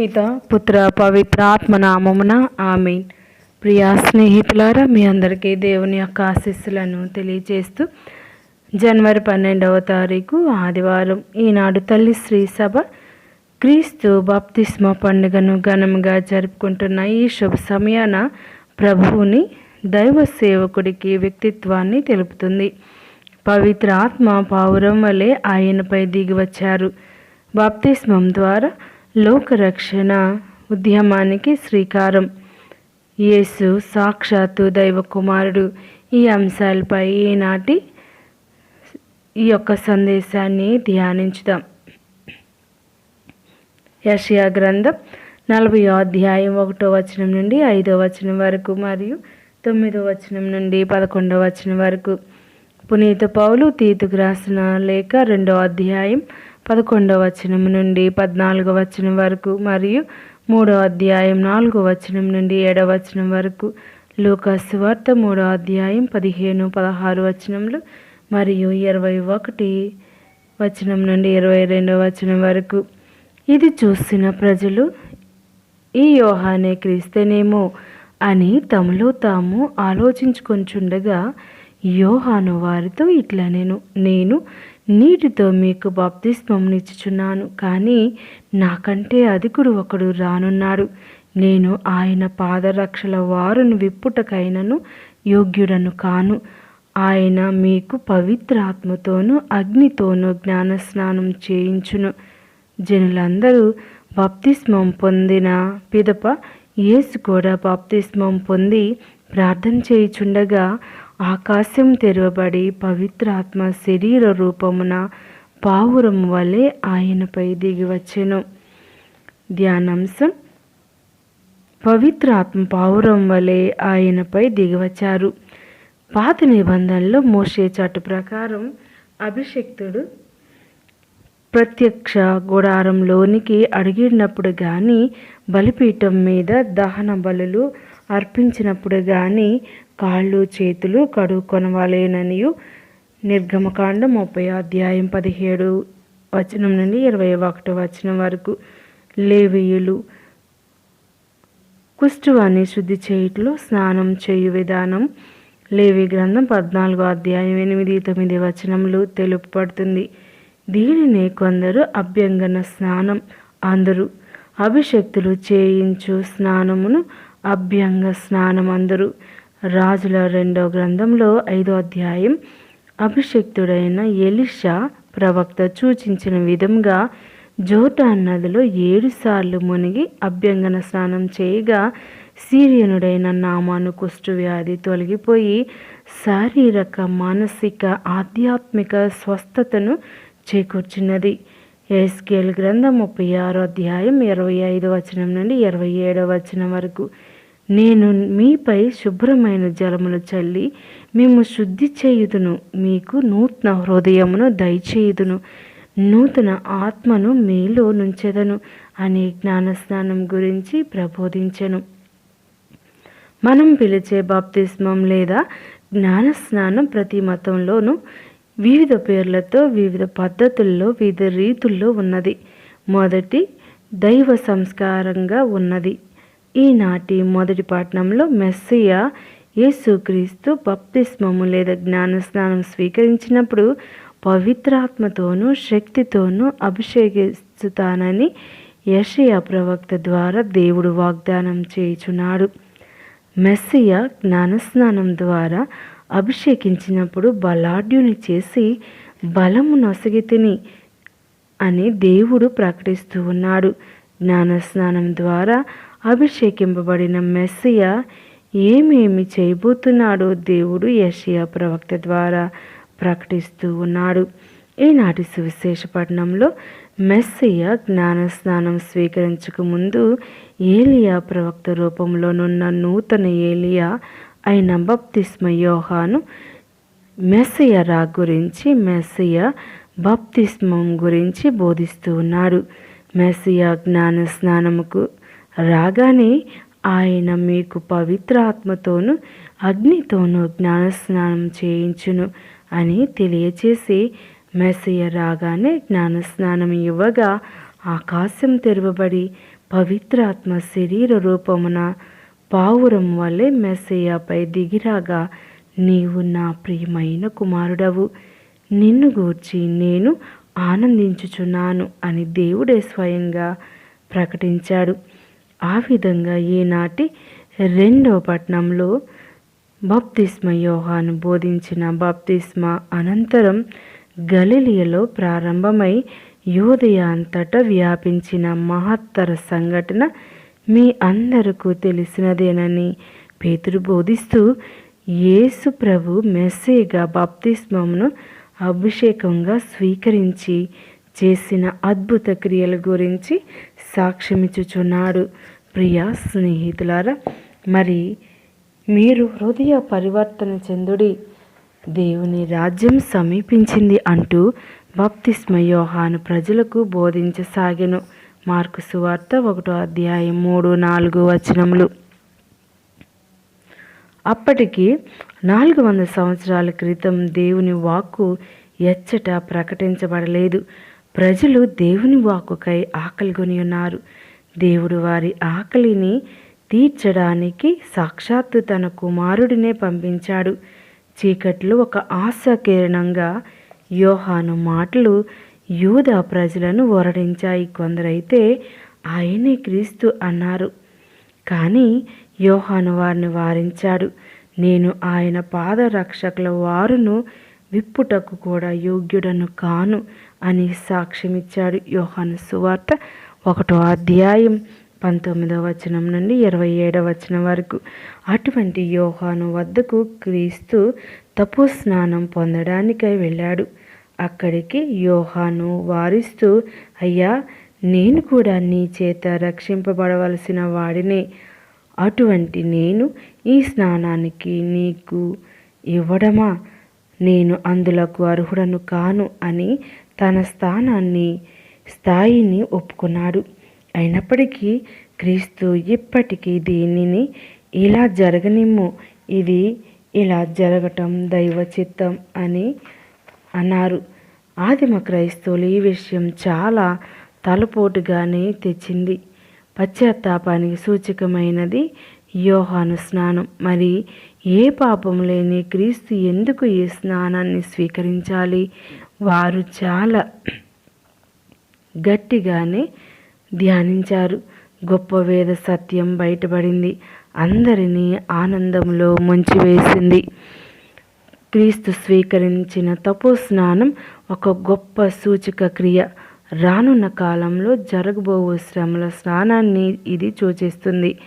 పిత పుత్ర పవిత్ర ఆత్మనామమున ఆమెన్. ప్రియా స్నేహితులారా మీ అందరికీ దేవుని యొక్క ఆశీస్సులను తెలియజేస్తూ జనవరి పన్నెండవ తారీఖు ఆదివారం ఈనాడు తల్లి శ్రీ సభ క్రీస్తు బాప్తిస్మ పండుగను ఘనంగా జరుపుకుంటున్న ఈ శుభ సమయాన ప్రభువుని దైవ సేవకుడికి వ్యక్తిత్వాన్ని తెలుపుతుంది. పవిత్ర ఆత్మ పావురం వలె ఆయనపై దిగి వచ్చారు. బాప్తిస్మం ద్వారా లోకరక్షణ ఉద్యమానికి శ్రీకారం. యేసు సాక్షాత్తు దైవ కుమారుడు ఈ అంశాలపై ఈనాటి ఈ యొక్క సందేశాన్ని ధ్యానించుదాం. యషయా గ్రంథం నలభై అధ్యాయం ఒకటో వచనం నుండి ఐదో వచనం వరకు మరియు తొమ్మిదో వచనం నుండి పదకొండో వచనం వరకు. పునీత పౌలు తీతుకు రాసిన లేఖ రెండో అధ్యాయం పదకొండవ వచనం నుండి పద్నాలుగో వచనం వరకు మరియు మూడో అధ్యాయం నాలుగో వచనం నుండి ఏడవ వచనం వరకు. లూకాసు వార్త మూడో అధ్యాయం పదిహేను పదహారు వచనములు మరియు ఇరవై ఒకటి వచనం నుండి ఇరవై రెండవ వచనం వరకు. ఇది చూసిన ప్రజలు ఈ యోహానే క్రీస్తేనేమో అని తమలో తాము ఆలోచించుకొంచుండగా యోహాను వారితో ఇట్లా నేను నేను నీటితో మీకు బాప్తిస్మమునిచ్చుచున్నాను కానీ నాకంటే అధికుడు ఒకడు రానున్నాడు. నేను ఆయన పాదరక్షల వారును విప్పుటకైనను యోగ్యుడను కాను. ఆయన మీకు పవిత్రాత్మతోనూ అగ్నితోనూ జ్ఞానస్నానం చేయించును. జనులందరూ బాప్తిస్మం పొందిన పిదప యేసు కూడా బాప్తిస్మం పొంది ప్రార్థన చేయుచుండగా ఆకాశం తెరవబడి పవిత్రాత్మ శరీర రూపమున పావురం వలె ఆయనపై దిగివచ్చెను ధ్యానాంశం. పవిత్రాత్మ పావురం వలె ఆయనపై దిగివచ్చారు పాత నిబంధనలో మోసే చాటు ప్రకారం అభిషక్తుడు ప్రత్యక్ష గుడారంలోనికి అడిగినప్పుడు కానీ బలిపీఠం మీద దహన బలులు అర్పించినప్పుడు కానీ కాళ్ళు చేతులు కడుక్కొనవాలేననియు నిర్గమకాండ ముప్పై అధ్యాయం పదిహేడు వచనం నుండి ఇరవై ఒకటో వచనం వరకు. లేవీయులు కుష్ఠువాన్ని శుద్ధి చేయుట్లో స్నానం చేయు విధానం. లేవి గ్రంథం పద్నాలుగో అధ్యాయం ఎనిమిది తొమ్మిది వచనములు తెలుపబడుతుంది. దీనినే కొందరు అభ్యంగన స్నానం అందరు. అభిషక్తులు చేయించు స్నానమును అభ్యంగ స్నానం అందరు రాజుల రెండో గ్రంథంలో ఐదో అధ్యాయం. అభిషక్తుడైన ఎలిషా ప్రవక్త సూచించిన విధంగా జోటాన్ నదిలో ఏడుసార్లు మునిగి అభ్యంగన స్నానం చేయగా సీరియనుడైన నామాను కుష్ఠవ్యాధి తొలగిపోయి శారీరక మానసిక ఆధ్యాత్మిక స్వస్థతను చేకూర్చున్నది ఎస్కేల్ గ్రంథం ముప్పై ఆరో అధ్యాయం ఇరవై ఐదు వచనం నుండి ఇరవై ఏడో వచనం వరకు. నేను మీపై శుభ్రమైన జలములు చల్లి మేము శుద్ధి చేయుదును. మీకు నూతన హృదయమును దయచేయుదును. నూతన ఆత్మను మీలో నుంచెదను అనే జ్ఞానస్నానం గురించి ప్రబోధించను. మనం పిలిచే బాప్తిస్మం లేదా జ్ఞానస్నానం ప్రతి మతంలోనూ వివిధ పేర్లతో వివిధ పద్ధతుల్లో వివిధ రీతుల్లో ఉన్నది. మొదటి దైవ సంస్కారంగా ఉన్నది. ఈనాటి మొదటి పట్టణంలో మెస్సియా యేసుక్రీస్తు బప్తిస్మము లేదా జ్ఞానస్నానం స్వీకరించినప్పుడు పవిత్రాత్మతోనూ శక్తితోనూ అభిషేకిస్తానని యషయా ప్రవక్త ద్వారా దేవుడు వాగ్దానం చేయుచున్నాడు. మెస్సియ జ్ఞానస్నానం ద్వారా అభిషేకించినప్పుడు బలాఢ్యుని చేసి బలము నొసగితిని అని దేవుడు ప్రకటిస్తూ ఉన్నాడు. జ్ఞానస్నానం ద్వారా అభిషేకింపబడిన మెస్సియ ఏమేమి చేయబోతున్నాడో దేవుడు యషియా ప్రవక్త ద్వారా ప్రకటిస్తూ ఉన్నాడు. ఈనాటి సువిశేష పట్టణంలో మెస్సియ జ్ఞానస్నానం స్వీకరించక ముందు ఏలియా ప్రవక్త రూపంలోనున్న నూతన ఏలియా అయిన బప్తిస్మ యోహాను మెస్సియ రా గురించి మెస్సియ బప్తిస్మం గురించి బోధిస్తూ ఉన్నాడు. మెస్సియ జ్ఞాన స్నానముకు రాగానే ఆయన మీకు పవిత్ర ఆత్మతోనూ అగ్నితోనూ జ్ఞానస్నానం చేయించును అని తెలియచేసి మెస్సియ రాగానే జ్ఞానస్నానం ఇవ్వగా ఆకాశం తెరవబడి పవిత్రాత్మ శరీర రూపమున పావురం వలె మెస్సయ్యపై దిగిరాగా నీవు నా ప్రియమైన కుమారుడవు. నిన్ను గూర్చి నేను ఆనందించుచున్నాను అని దేవుడే స్వయంగా ప్రకటించాడు. ఆ విధంగా ఈనాటి రెండవ పట్నంలో బాప్తిస్మ యోహాను బోధించిన బాప్తిస్మ అనంతరం గలిలియలో ప్రారంభమై యోదయ అంతటా వ్యాపించిన మహత్తర సంఘటన మీ అందరకు తెలిసినదేనని పేతురు బోధిస్తూ యేసు ప్రభు మెస్సేగా బాప్తిస్మమును అభిషేకంగా స్వీకరించి చేసిన అద్భుత క్రియల గురించి సాక్ష్యమిచ్చుచున్నాడు. ప్రియ స్నేహితులారా మరి మీరు హృదయ పరివర్తన చెందుడి దేవుని రాజ్యం సమీపించింది అంటూ బాప్తిస్మ యోహాను ప్రజలకు బోధించసాగెను. మార్కు సువార్త ఒకటో అధ్యాయం మూడు నాలుగు వచనములు. అప్పటికి నాలుగు వందల సంవత్సరాల క్రితం దేవుని వాక్కు ఎచ్చట ప్రకటించబడలేదు. ప్రజలు దేవుని వాక్కుకై ఆకలిగొని ఉన్నారు. దేవుడు వారి ఆకలిని తీర్చడానికి సాక్షాత్తు తన కుమారుడినే పంపించాడు. చీకట్లో ఒక ఆశాకిరణంగా యోహాను మాటలు యూద ప్రజలను ఓరడించాయి కొందరైతే ఆయనే క్రీస్తు అన్నారు. కానీ యోహాను వారిని వారించాడు. నేను ఆయన పాదరక్షకుల వారును విప్పుటకు కూడా యోగ్యుడను కాను అని సాక్ష్యమిచ్చాడు యోహాను సువార్త ఒకటో అధ్యాయం పంతొమ్మిదవ వచనం నుండి ఇరవై ఏడవ వచనం వరకు. అటువంటి యోహాను వద్దకు క్రీస్తు తపు స్నానం పొందడానికై వెళ్ళాడు. అక్కడికి యోహాను వారిస్తూ అయ్యా నేను కూడా నీ చేత రక్షింపబడవలసిన వాడినే. అటువంటి నేను ఈ స్నానానికి నీకు ఇవ్వడమా? నేను అందులకు అర్హుడను కాను అని తన స్థానాన్ని స్థాయిని ఒప్పుకున్నాడు. అయినప్పటికీ క్రీస్తు ఇప్పటికీ దీనిని ఇలా జరగనిమ్ము. ఇది ఇలా జరగటం దైవ చిత్తం అని అన్నారు. ఆదిమ క్రైస్తవులు ఈ విషయం చాలా తలపోటుగానే తెచ్చింది. పశ్చాత్తాపానికి సూచకమైనది యోహాను స్నానం. మరి ఏ పాపం లేని క్రీస్తు ఎందుకు ఈ స్నానాన్ని స్వీకరించాలి? వారు చాలా గట్టిగానే ధ్యానించారు. గొప్ప వేద సత్యం బయటపడింది. అందరినీ ఆనందంలో ముంచివేసింది. క్రీస్తు స్వీకరించిన తపోస్నానం ఒక గొప్ప సూచక క్రియ. రానున్న కాలంలో జరగబోవు శ్రమల స్నానాన్ని ఇది సూచిస్తుంది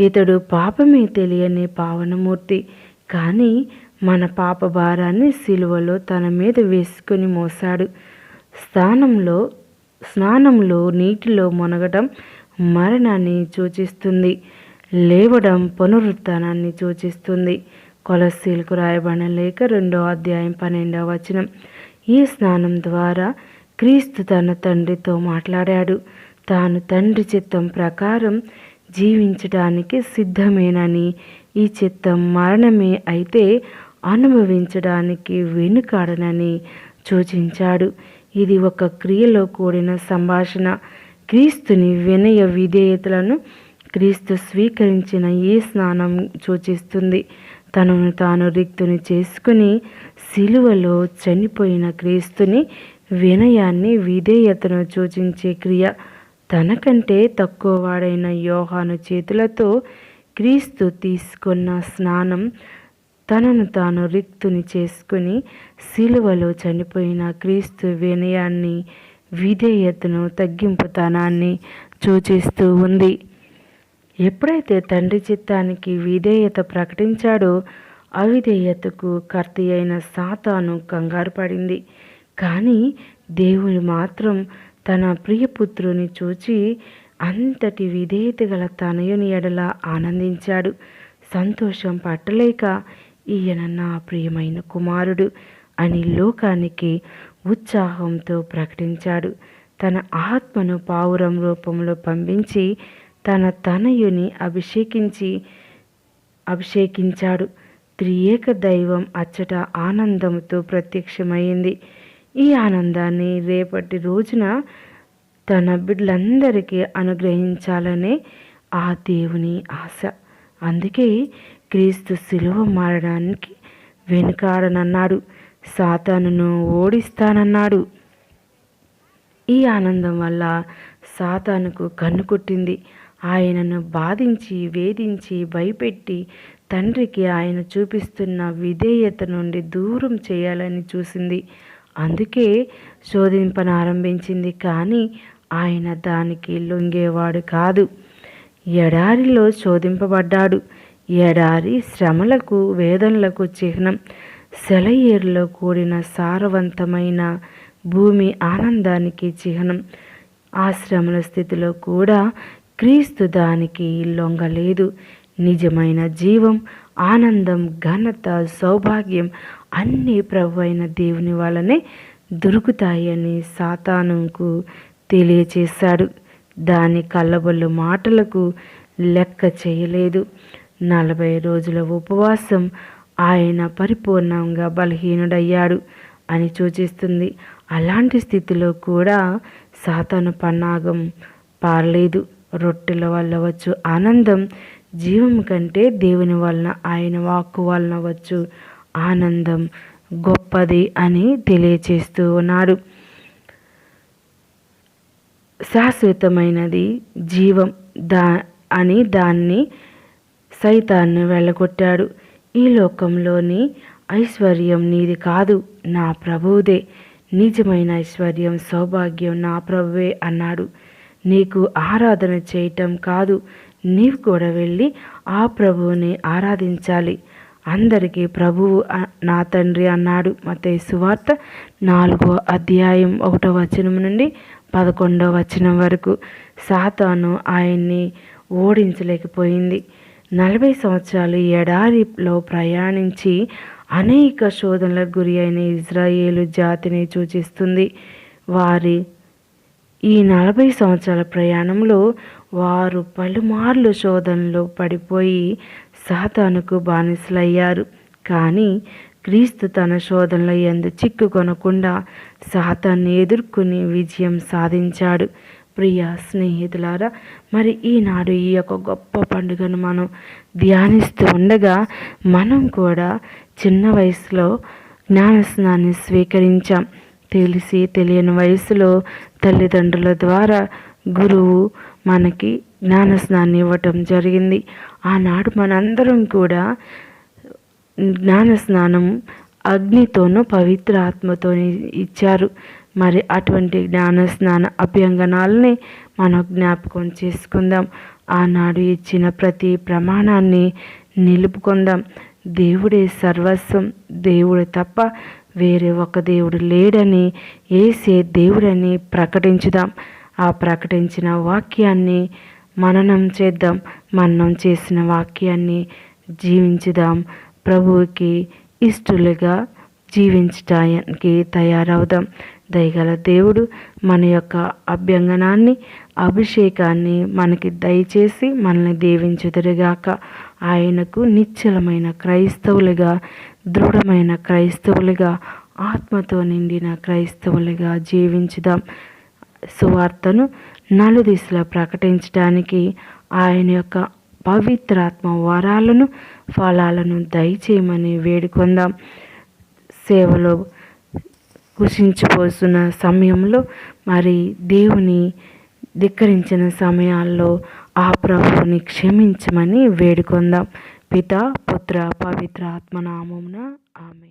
ఇతడు పాపమే తెలియని పావనమూర్తి. కానీ మన పాప భారాన్ని సిలువలో తన మీద వేసుకుని మోసాడు. స్థానంలో స్నానంలో నీటిలో మునగటం మరణాన్ని సూచిస్తుంది. లేవడం పునరుత్నాన్ని సూచిస్తుంది. కొలస్సీలకు రాయబడిన లేఖ రెండో అధ్యాయం పన్నెండవ వచనం. ఈ స్నానం ద్వారా క్రీస్తు తన తండ్రితో మాట్లాడాడు. తాను తండ్రి చిత్తం ప్రకారం జీవించడానికి సిద్ధమేనని ఈ చిత్తం మరణమే అయితే అనుభవించడానికి వెనుకాడనని సూచించాడు. ఇది ఒక క్రియలో కూడిన సంభాషణ. క్రీస్తుని వినయ విధేయతలను క్రీస్తు స్వీకరించిన ఈ స్నానం సూచిస్తుంది? తనను తాను రిక్తుని చేసుకుని సిలువలో చనిపోయిన క్రీస్తుని వినయాన్ని విధేయతను సూచించే క్రియ. తనకంటే తక్కువ వాడైన యోహాను చేతులతో క్రీస్తు తీసుకున్న స్నానం తనను తాను రిక్తుని చేసుకుని సిలువలో చనిపోయిన క్రీస్తు వినయాన్ని విధేయతను తగ్గింపుతనాన్ని సూచిస్తూ ఉంది. ఎప్పుడైతే తండ్రి చిత్తానికి విధేయత ప్రకటించాడో అవిధేయతకు కర్తి అయిన సాతాను కంగారు పడింది. కానీ దేవుడు మాత్రం తన ప్రియపుత్రుని చూచి అంతటి విధేయత గల తనయుని ఎడల ఆనందించాడు. సంతోషం పట్టలేక ఈయన నా ప్రియమైన కుమారుడు అని లోకానికి ఉత్సాహంతో ప్రకటించాడు. తన ఆత్మను పావురం రూపంలో పంపించి తన తనయుని అభిషేకించి అభిషేకించాడు. త్రియేక దైవం అచ్చట ఆనందంతో ప్రత్యక్షమైంది. ఈ ఆనందాన్ని రేపటి రోజున తన బిడ్డలందరికీ అనుగ్రహించాలనే ఆ దేవుని ఆశ. అందుకే క్రీస్తు శిలువ మారడానికి వెనుకాడనన్నాడు. సాతానును ఓడిస్తానన్నాడు. ఈ ఆనందం వల్ల సాతానుకు కన్ను కొట్టింది. ఆయనను బాధించి వేధించి భయపెట్టి తండ్రికి ఆయన చూపిస్తున్న విధేయత నుండి దూరం చేయాలని చూసింది. అందుకే శోధింపనారంభించింది కానీ ఆయన దానికి లొంగేవాడు కాదు. ఎడారిలో శోధింపబడ్డాడు. ఎడారి శ్రమలకు వేదనలకు చిహ్నం. సెలయేరులో కూడిన సారవంతమైన భూమి ఆనందానికి చిహ్నం. ఆ శ్రమల స్థితిలో కూడా క్రీస్తు దానికి లొంగలేదు. నిజమైన జీవం ఆనందం ఘనత సౌభాగ్యం అన్నీ ప్రభు అయిన దేవుని వలనే దొరుకుతాయని సాతానుకు తెలియచేశాడు. దాని కళ్ళబొల్లు మాటలకు లెక్క చేయలేదు. నలభై రోజుల ఉపవాసం ఆయన పరిపూర్ణంగా బలహీనుడయ్యాడు అని సూచిస్తుంది. అలాంటి స్థితిలో కూడా సాతాను పన్నాగం పారలేదు. రొట్టెల వల్ల వచ్చు ఆనందం జీవం కంటే దేవుని వలన ఆయన వాక్కు వలన వచ్చు ఆనందం గొప్పది అని తెలియచేస్తూ ఉన్నాడు. శాశ్వతమైనది జీవం దా అని దాన్ని సైతాన్ని వెళ్ళగొట్టాడు. ఈ లోకంలోని ఐశ్వర్యం నీది కాదు నా ప్రభువుదే. నిజమైన ఐశ్వర్యం సౌభాగ్యం నా ప్రభువే అన్నాడు. నీకు ఆరాధన చేయటం కాదు నీవు కూడా వెళ్ళి ఆ ప్రభువుని ఆరాధించాలి. అందరికీ ప్రభువు నా తండ్రి అన్నాడు. మతే సువార్త నాలుగో అధ్యాయం ఒకటో వచనం నుండి పదకొండో వచనం వరకు. సాతాను ఆయన్ని ఓడించలేకపోయింది. నలభై సంవత్సరాలు ఎడారిలో ప్రయాణించి అనేక శోధనలకు గురి అయిన ఇజ్రాయేలు జాతిని సూచిస్తుంది. వారి ఈ నలభై సంవత్సరాల ప్రయాణంలో వారు పలుమార్లు శోధనలో పడిపోయి సాతానుకు బానిసలయ్యారు. కానీ క్రీస్తు తన శోధనలో ఎందు చిక్కుకొనకుండా సాతాన్ని ఎదుర్కొని విజయం సాధించాడు. ప్రియ స్నేహితులారా మరి ఈనాడు ఈ యొక్క గొప్ప పండుగను మనం ధ్యానిస్తూ ఉండగా మనం కూడా చిన్న వయసులో జ్ఞానస్నాన్ని స్వీకరించాం. తెలిసి తెలియని వయసులో తల్లిదండ్రుల ద్వారా గురువు మనకి జ్ఞానస్నాన్ని ఇవ్వటం జరిగింది. ఆనాడు మనందరం కూడా జ్ఞాన స్నానం అగ్నితోనూ పవిత్ర ఆత్మతో ఇచ్చారు. మరి అటువంటి జ్ఞాన స్నాన అభ్యంగనాలని మనం జ్ఞాపకం చేసుకుందాం. ఆనాడు ఇచ్చిన ప్రతి ప్రమాణాన్ని నిలుపుకుందాం. దేవుడే సర్వస్వం దేవుడు తప్ప వేరే ఒక దేవుడు లేడని ఏసే దేవుడని ప్రకటించుదాం. ఆ ప్రకటించిన వాక్యాన్ని మననం చేద్దాం. మననం చేసిన వాక్యాన్ని జీవించుదాం. ప్రభువుకి ఇష్టలుగా జీవించటానికి తయారవుదాం. దయగల దేవుడు మన యొక్క అభ్యంగనాన్ని అభిషేకాన్ని మనకి దయచేసి మనల్ని దీవించుదురుగాక. ఆయనకు నిశ్చలమైన క్రైస్తవులుగా దృఢమైన క్రైస్తవులుగా ఆత్మతో నిండిన క్రైస్తవులుగా జీవించుదాం. సువార్తను నలుదిశలో ప్రకటించడానికి ఆయన యొక్క పవిత్రాత్మ వరాలను ఫలాలను దయచేయమని వేడుకొందాం. సేవలో కుషించిపోతున్న సమయంలో మరి దేవుని ధిక్కరించిన సమయాల్లో ఆ ప్రభువుని క్షమించమని వేడుకొందాం. పిత పుత్ర పవిత్ర ఆత్మనామమున ఆమె